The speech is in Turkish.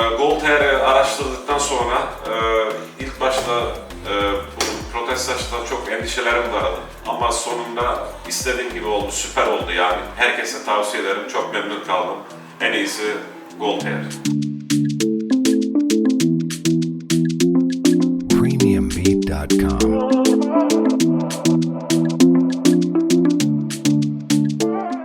Ee, Gold Hair'i araştırdıktan sonra e, ilk başta e, bu protez çok endişelerim vardı. Ama sonunda istediğim gibi oldu, süper oldu yani. Herkese tavsiye ederim, çok memnun kaldım. En iyisi Gold Hair. premiumbeat.com.